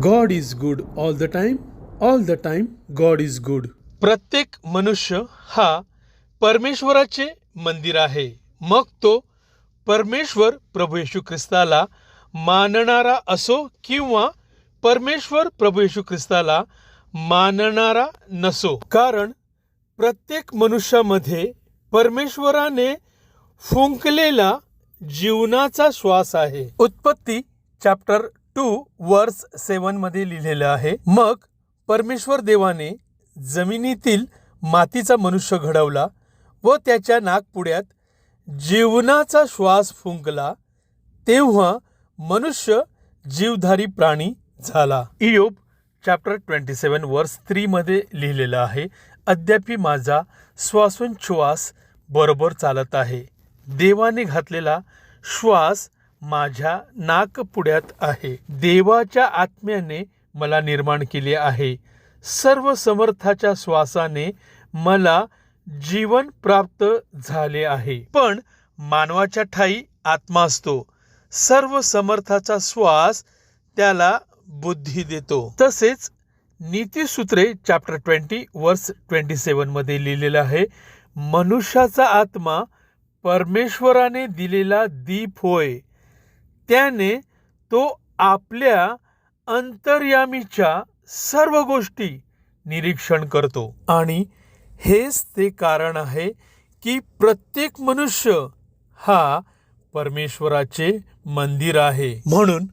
God is good all the time. All the time, God is good. प्रत्येक मनुष्य हा परमेश्वराचे मंदिर आहे मग तो परमेश्वर प्रभू येशू ख्रिस्ताला मानणारा असो किंवा परमेश्वर प्रभू येशू ख्रिस्ताला मानणारा नसो कारण प्रत्येक मनुष्यामध्ये परमेश्वराने फुंकलेला जीवनाचा श्वास आहे उत्पत्ती चॅप्टर टू वर्स सेवनमध्ये लिहिलेलं आहे. मग परमेश्वर देवाने जमिनीतील मातीचा मनुष्य घडवला व त्याच्या नागपुड्यात जीवनाचा श्वास फुंकला तेव्हा मनुष्य जीवधारी प्राणी झाला. इयोब चॅप्टर ट्वेंटी सेवन वर्स थ्रीमध्ये लिहिलेलं आहे अद्यापि माझा श्वासोच्छ्वास बरोबर चालत आहे. देवाने घातलेला श्वास माझ्या नाकपुड्यात आहे. देवाच्या आत्म्याने मला निर्माण केले आहे. सर्व समर्थाच्या श्वासाने मला जीवन प्राप्त झाले आहे. पण मानवाच्या ठाई आत्मा असतो. सर्व समर्थाचा श्वास त्याला बुद्धी देतो. तसेच नीतीसूत्रे चॅप्टर ट्वेंटी वर्स ट्वेंटी सेवनमध्ये लिहिलेलं आहे मनुष्याचा आत्मा परमेश्वराने दिलेला दीप होय. त्याने तो आपल्या अंतर्यामीच्या सर्व गोष्टी निरीक्षण करतो. आणि हेच ते कारण आहे की प्रत्येक मनुष्य हा परमेश्वराचे मंदिर आहे. म्हणून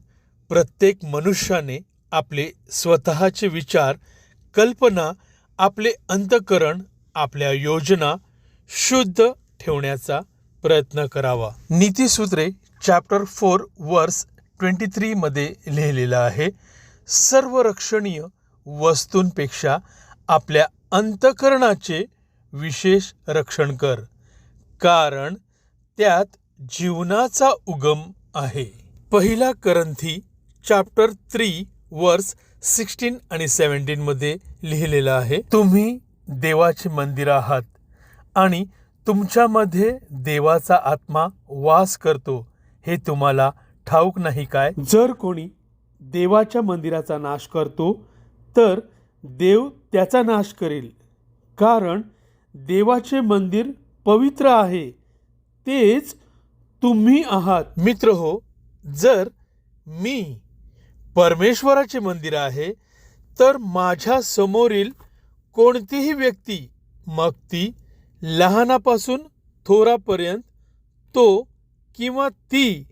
प्रत्येक मनुष्याने आपले स्वतःचे विचार कल्पना आपले अंतकरण आपल्या योजना शुद्ध ठेवण्याचा प्रयत्न करावा. नीतीसूत्रे चॅप्टर फोर वर्स ट्वेंटी थ्रीमध्ये लिहिलेलं आहे सर्व रक्षणीय वस्तूंपेक्षा आपल्या अंतकरणाचे विशेष रक्षण कर कारण त्यात जीवनाचा उगम आहे. पहिला करंथी चॅप्टर थ्री वर्स सिक्स्टीन आणि सेवन्टीनमध्ये लिहिलेलं आहे तुम्ही देवाचे मंदिर आहात आणि तुमच्यामध्ये देवाचा आत्मा वास करतो हे तुम्हाला ठाऊक नाही काय? जर कोणी देवाच्या मंदिराचा नाश करतो तर देव त्याचा नाश करेल. कारण देवाचे मंदिर पवित्र आहे. तेच तुम्ही आहात. मित्र हो जर मी परमेश्वराचे मंदिर आहे तर माझ्या समोरील कोणतीही व्यक्ती मग ती लहानापासून थोरापर्यंत तो किंवा ती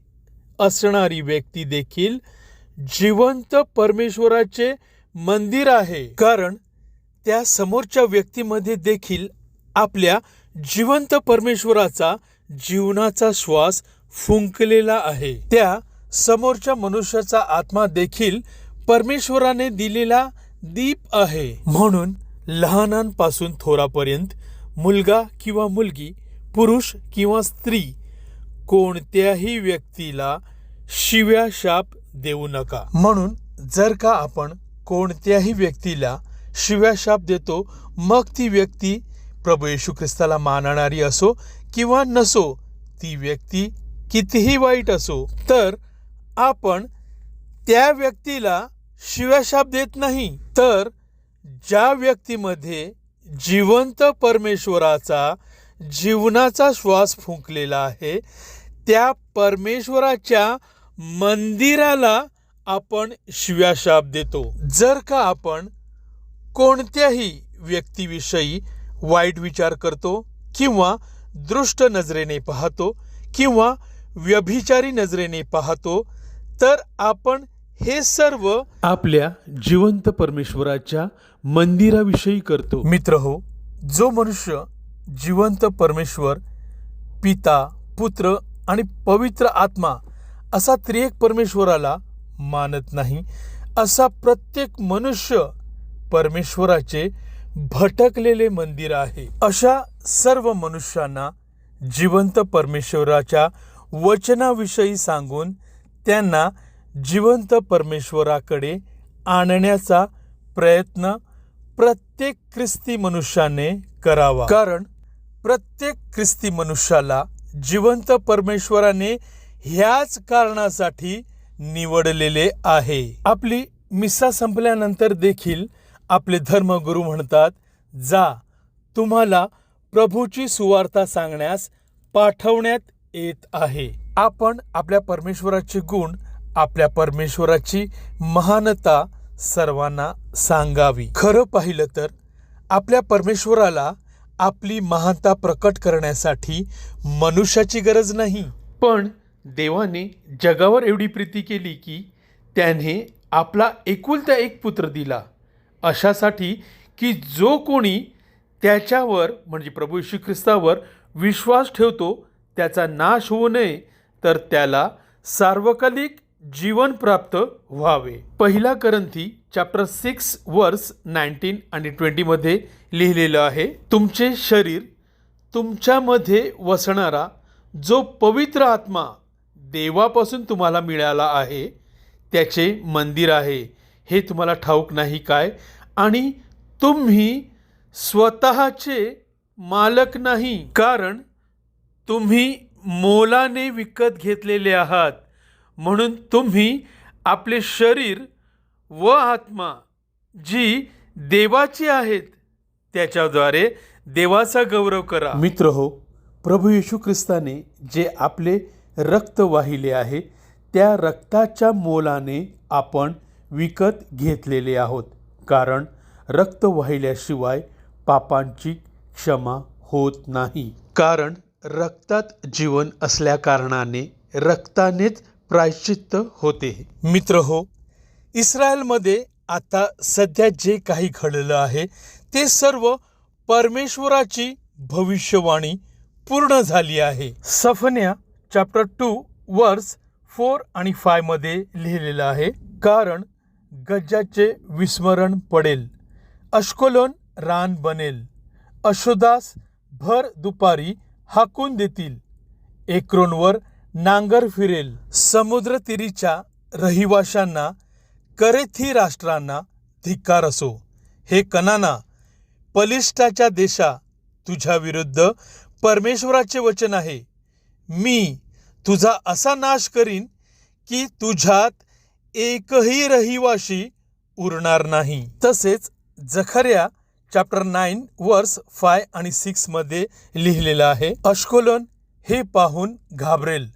असणारी व्यक्ती देखील जिवंत परमेश्वराचे मंदिर आहे. कारण त्या समोरच्या व्यक्तीमध्ये देखील आपल्या जिवंत परमेश्वराचा जीवनाचा श्वास फुंकलेला आहे. त्या समोरच्या मनुष्याचा आत्मा देखील परमेश्वराने दिलेला दीप आहे. म्हणून लहानांपासून थोरापर्यंत मुलगा किंवा मुलगी पुरुष किंवा स्त्री कोणत्याही व्यक्तीला शिव्या शाप देऊ नका. म्हणून जर का आपण कोणत्याही व्यक्तीला शिव्या शाप देतो मग ती व्यक्ती प्रभू येशू ख्रिस्ताला मानणारी असो किंवा नसो ती व्यक्ती कितीही वाईट असो तर आपण त्या व्यक्तीला शिव्याशाप देत नाही. तर ज्या व्यक्तीमध्ये जिवंत परमेश्वराचा जीवनाचा श्वास फुंकलेला आहे त्या परमेश्वराच्या मंदिराला आपण शिव्याशाप देतो. जर का आपण कोणत्याही व्यक्तीविषयी वाईट विचार करतो किंवा दृष्ट नजरेने पाहतो किंवा व्यभिचारी नजरेने पाहतो तर आपण हे सर्व आपल्या जिवंत परमेश्वराच्या मंदिराविषयी करतो. मित्र हो जो मनुष्य जिवंत परमेश्वर पिता पुत्र आणि पवित्र आत्मा असा त्रिएक परमेश्वराला मानत नाही असा प्रत्येक मनुष्य परमेश्वराचे भटकलेले मंदिर आहे. अशा सर्व मनुष्यांना जिवंत परमेश्वराच्या वचनाविषयी सांगून त्यांना जिवंत परमेश्वराकडे आणण्याचा प्रयत्न प्रत्येक ख्रिस्ती मनुष्याने करावा. कारण प्रत्येक ख्रिस्ती मनुष्याला जिवंत परमेश्वराने ह्याच कारणासाठी निवडलेले आहे. आपली मिसा संपल्यानंतर देखील आपले धर्मगुरू म्हणतात जा तुम्हाला प्रभूची सुवार्ता सांगण्यास पाठवण्यात येत आहे. आपण आपल्या परमेश्वराचे गुण आपल्या परमेश्वराची महानता सर्वांना सांगावी. खरं पाहिलं तर आपल्या परमेश्वराला आपली महानता प्रकट करण्यासाठी मनुष्याची गरज नाही. पण देवाने जगावर एवढी प्रीती केली की त्याने आपला एकुलता एक पुत्र दिला. अशासाठी की जो कोणी त्याच्यावर म्हणजे प्रभू श्री ख्रिस्तावर विश्वास ठेवतो त्याचा नाश होऊ नये तर त्याला सार्वकालिक जीवन प्राप्त व्हावे. पहिला करंथी चॅप्टर सिक्स वर्स नाईन्टीन आणि ट्वेंटीमध्ये लिहिलेलं आहे तुमचे शरीर तुमच्यामध्ये वसणारा जो पवित्र आत्मा देवापासून तुम्हाला मिळाला आहे त्याचे मंदिर आहे. हे तुम्हाला ठाऊक नाही काय? आणि तुम्ही स्वतःचे मालक नाही कारण तुम्ही मोलाने विकत घेतलेले आहात. म्हणून तुम्ही आपले शरीर व आत्मा जी देवाची आहेत त्याच्याद्वारे देवाचा गौरव करा. मित्र हो प्रभू येशू ख्रिस्ताने जे आपले रक्त वाहिले आहे त्या रक्ताच्या मोलाने आपण विकत घेतलेले आहोत. कारण रक्त वाहिल्याशिवाय पापांची क्षमा होत नाही. कारण रक्तात जीवन असल्या कारणाने रक्तानेच प्रायश्चित्त होते. मित्र हो इस्रायलमध्ये आता सध्या जे काही घडलं आहे ते सर्व परमेश्वराची भविष्यवाणी पूर्ण झाली आहे. सफन्या चॅप्टर टू वर्स फोर आणि फायमध्ये लिहिलेलं आहे कारण गज्जाचे विस्मरण पडेल अश्कोलोन रान बनेल अशोदास भर दुपारी हाकून देतील एक्रोनवर नांगर फिरेल समुद्र तिरीच्या रहिवाशांना करेथी राष्ट्रांना धिक्कार असो. हे कनाना पलिष्ठाच्या देशा तुझ्या विरुद्ध परमेश्वराचे वचन आहे. मी तुझा असा नाश करीन की तुझ्यात एकही रहिवाशी उरणार नाही. तसेच जखऱ्या चॅप्टर नाईन वर्स फाय आणि सिक्समध्ये लिहिलेलं आहे अश्कोलन हे पाहून घाबरेल.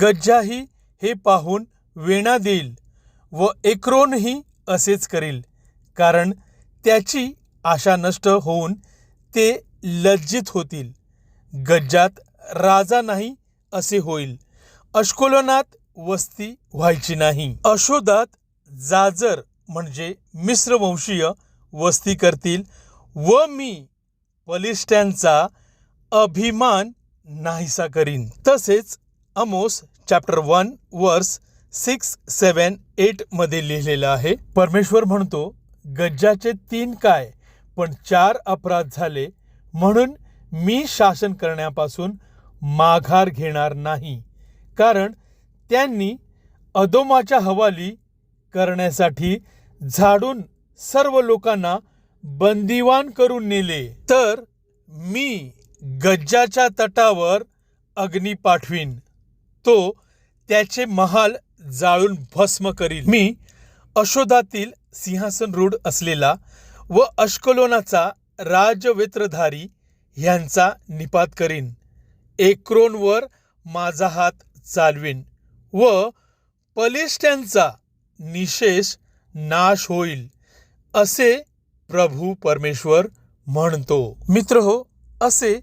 गज्जाही हे पाहून वेणा देईल. व एक्रोनही असेच करील कारण त्याची आशा नष्ट होऊन ते लज्जित होतील. गज्जात राजा नाही असे होईल. अश्कोलनात वस्ती व्हायची नाही. अशोदात जाजर म्हणजे मिश्रवंशीय वस्ती करतील व मी बलिष्ठांचा अभिमान नाहीसा करीन. तसेच Amos chapter one verse six seven एटमध्ये लिहिलेलं आहे. परमेश्वर म्हणतो गज्जाचे तीन काय पण चार अपराध झाले म्हणून मी शासन करण्यापासून माघार घेणार नाही. कारण त्यांनी अदोमाच्या हवाली करण्यासाठी झाडून सर्व लोकांना बंदिवान करून नेले. तर मी गज्जाच्या तटावर अग्नी पाठवीन. तो त्याचे महाल जाळून भस्म करील. मी अशोधातील सिंहासन रूढ असलेला व अश्कलोनाचा राजवेत्रधारी ह्यांचा निपात करीन. एक्रोनवर माझा हात चालवीन व पलिष्ट्यांचा निशेष नाश होईल असे प्रभू परमेश्वर म्हणतो. मित्र हो असे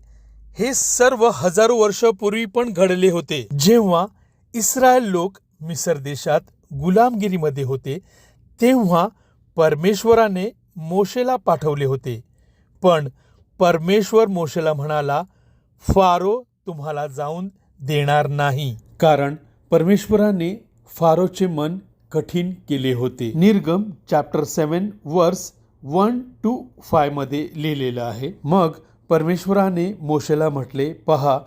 हे सर्व हजारो वर्षापूर्वी पण घडले होते. जेव्हा इस्रायल लोक मिसर देशात गुलामगिरीमध्ये होते तेव्हा परमेश्वराने मोशेला पाठवले होते. पण परमेश्वर मोशेला म्हणाला फारो तुम्हाला जाऊन देणार नाही. कारण परमेश्वराने फारोचे मन कठीण केले होते. निर्गम chapter seven verse one two फायमध्ये लिहिलेलं आहे. मग परमेश्वराने मोशेला म्हटले पहा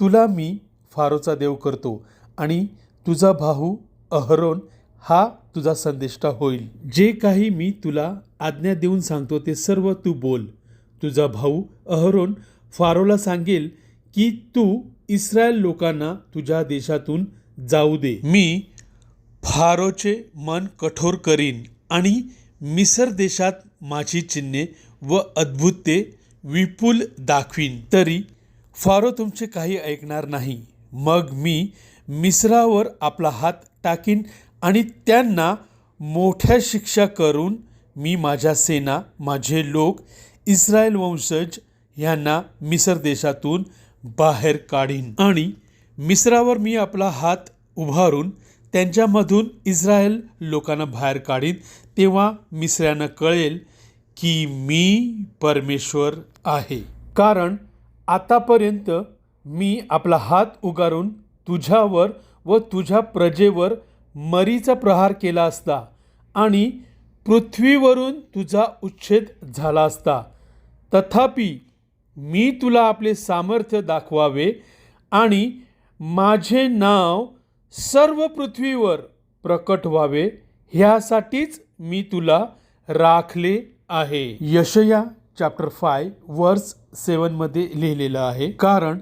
तुला मी फारोचा देव करतो आणि तुझा भाऊ अहरोन हा तुझा संदेष्टा होईल. जे काही मी तुला आज्ञा देऊन सांगतो ते सर्व तू बोल. तुझा भाऊ अहरोन फारोला सांगेल की तू इस्रायल लोकांना तुझ्या देशातून जाऊ दे. मी फारोचे मन कठोर करीन आणि मिसर देशात माझी चिन्हे व अद्भुते विपुल दाखवीन. तरी फारो तुमचे काही ऐकणार नाही. मग मी मिस्रावर आपला हात टाकीन आणि त्यांना मोठ्या शिक्षा करून मी माझ्या सेना माझे लोक इस्रायल वंशज यांना मिसर देशातून बाहेर काढीन. आणि मिस्रावर मी आपला हात उभारून त्यांच्यामधून इस्रायल लोकांना बाहेर काढीन तेव्हा मिसऱ्यानं कळेल की मी परमेश्वर आहे. कारण आतापर्यंत मी आपला हात उगारून तुझ्यावर व तुझ्या प्रजेवर मरीचा प्रहार केला असता आणि पृथ्वीवरून तुझा उच्छेद झाला असता. तथापि मी तुला आपले सामर्थ्य दाखवावे आणि माझे नाव सर्व पृथ्वीवर प्रकट व्हावे ह्यासाठीच मी तुला राखले आहे. यशया चॅप्टर फाय वर्स सेवनमध्ये लिहिलेलं आहे. कारण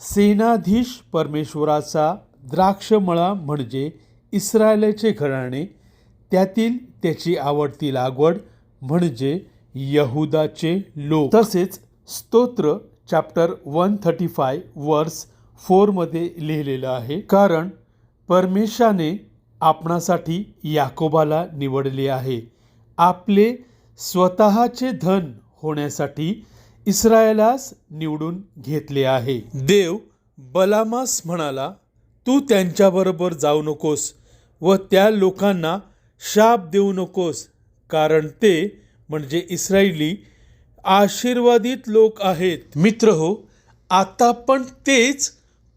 सेनाधीश परमेश्वराचा द्राक्षमळा म्हणजे इस्रायलाचे घराणे त्यातील त्याची आवडती लागवड म्हणजे यहुदाचे लोक. तसेच स्तोत्र chapter one thirty five verse फोरमध्ये लिहिलेलं आहे. कारण परमेशाने आपणासाठी याकोबाला निवडले आहे. आपले स्वतःचे धन होण्यासाठी इस्रायलास निवडून घेतले आहे. देव बलामास म्हणाला तू त्यांच्याबरोबर जाऊ नकोस व त्या लोकांना शाप देऊ नकोस कारण ते म्हणजे इस्रायली आशीर्वादित लोक आहेत. मित्र हो आता पण तेच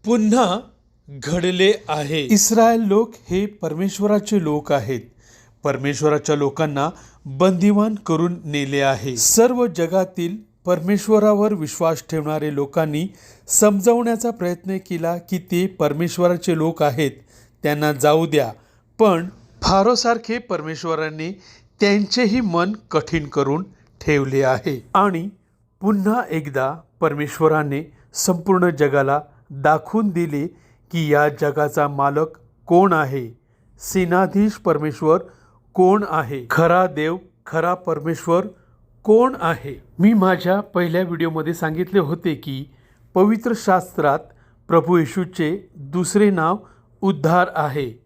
पुन्हा घडले आहे. इस्रायल लोक हे परमेश्वराचे लोक आहेत. परमेश्वराच्या लोकांना बंदिवान करून नेले आहे. सर्व जगातील परमेश्वरावर विश्वास ठेवणारे लोकांनी समजवण्याचा प्रयत्न केला की ते परमेश्वराचे लोक आहेत त्यांना जाऊ द्या. पण फारोसारखे परमेश्वराने त्यांचेही मन कठीण करून ठेवले आहे. आणि पुन्हा एकदा परमेश्वराने संपूर्ण जगाला दाखवून दिले की या जगाचा मालक कोण आहे? सेनाधीश परमेश्वर कोण आहे? खरा देव खरा परमेश्वर कोण आहे? मी माझ्या पहिल्या व्हिडिओमध्ये सांगितले होते की पवित्र शास्त्रात प्रभू येशूचे दुसरे नाव उद्धार आहे.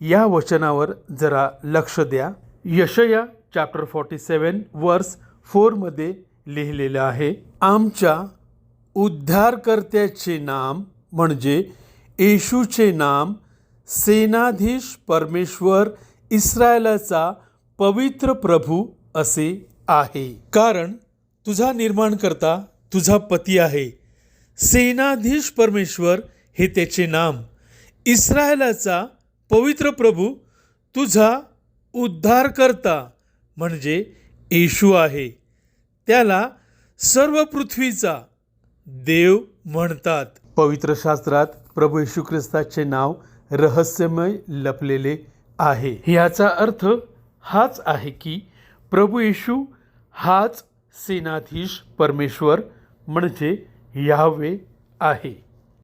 या वचनावर जरा लक्ष द्या. यशया चॅप्टर फॉर्टी सेवन वर्स फोरमध्ये लिहिलेलं आहे आमच्या उद्धारकर्त्याचे नाम म्हणजे येशूचे नाम सेनाधीश परमेश्वर इस्रायलाचा पवित्र प्रभू असे आहे. कारण तुझा निर्माणकर्ता तुझा पती आहे. सेनाधीश परमेश्वर हे त्याचे नाम. इस्रायलाचा पवित्र प्रभू तुझा उद्धारकर्ता म्हणजे येशू आहे. त्याला सर्व पृथ्वीचा देव म्हणतात. पवित्र शास्त्रात प्रभू येशू ख्रिस्ताचे नाव रहस्यमय लपलेले आहे. ह्याचा अर्थ हाच आहे की प्रभू येशू हाच सेनाधीश परमेश्वर म्हणजे यावे आहे.